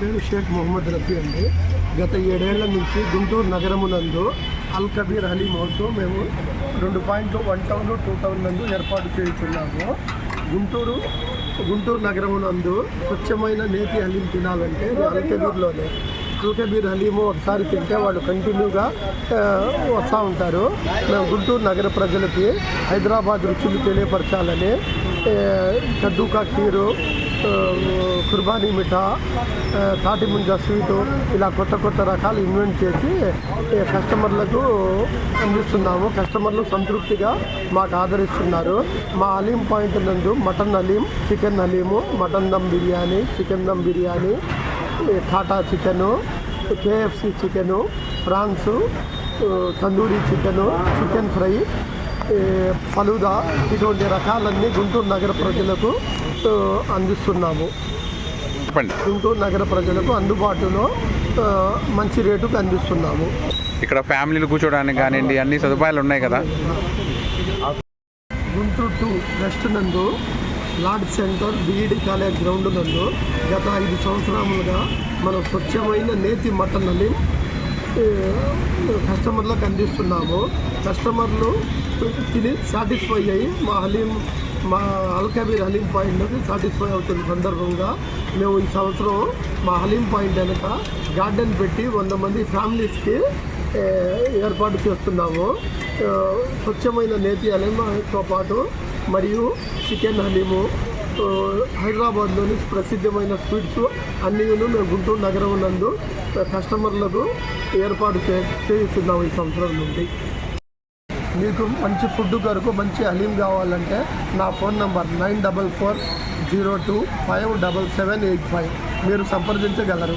పేరు షేక్ మొహమ్మద్ రఫీ అండి. గత ఏడేళ్ళ నుంచి గుంటూరు నగరమునందు అల్ కబీర్ హలీం హౌస్ మేము రెండు పాయింట్లు వన్ టౌన్ టూ టౌన్ నందు ఏర్పాటు చేస్తున్నాము. గుంటూరు గుంటూరు నగరమునందు స్వచ్ఛమైన నేతి హలీం తినాలంటే అల్ కబీర్లోనే. అల్కబీర్ హలీము ఒకసారి తింటే వాళ్ళు కంటిన్యూగా వస్తూ ఉంటారు. మేము గుంటూరు నగర ప్రజలకి హైదరాబాద్ రుచులు తెలియపరచాలని ఆ, కద్దూకా కుర్బానీ మిఠా తాటి ముంజ స్వీటు ఇలా కొత్త కొత్త రకాలు ఇన్వెంట్ చేసి కస్టమర్లకు అందిస్తున్నాము. కస్టమర్లు సంతృప్తిగా మాకు ఆదరిస్తున్నారు. మా అలీం పాయింట్ నందు mutton haleem chicken haleem mutton dum biryani chicken dum biryani Tata chicken KFC chicken France tandoori chicken chicken fry falooda ఇటువంటి రకాలన్నీ గుంటూరు నగర ప్రజలకు అందిస్తున్నాము. గుంటూరు నగర ప్రజలకు అందుబాటులో మంచి రేటుకు అందిస్తున్నాము. ఇక్కడ ఫ్యామిలీలు కూర్చోడానికి కానివ్వండి అన్ని సదుపాయాలు ఉన్నాయి కదా. గుంటూరు టూ వెస్ట్ నందు lord centre BEd college ground నందు గత ఐదు సంవత్సరాలుగా మనం స్వచ్ఛమైన నేతి మటన్ అని కస్టమర్లకు అందిస్తున్నాము. కస్టమర్లు తిని సాటిస్ఫై అయ్యి మా హలీం మా అల్కబీర్ హలీం పాయింట్కి సాటిస్ఫై అవుతున్న సందర్భంగా మేము ఈ సంవత్సరం మా హలీం పాయింట్ వెనక గార్డెన్ పెట్టి వంద మంది ఫ్యామిలీస్కి ఏర్పాటు చేస్తున్నాము. స్వచ్ఛమైన నేతి హలీంతో పాటు మరియు చికెన్ హలీము హైదరాబాద్లోని ప్రసిద్ధమైన స్వీట్స్ అన్నీ మేము గుంటూరు నగరం నందు కస్టమర్లకు ఏర్పాటు చే చేస్తున్నాము ఈ సంవత్సరం నుండి. మీకు మంచి ఫుడ్ కొరకు మంచి హలీం కావాలంటే నా phone number nine double four zero two five double seven eight five. మీరు సంప్రదించగలరు.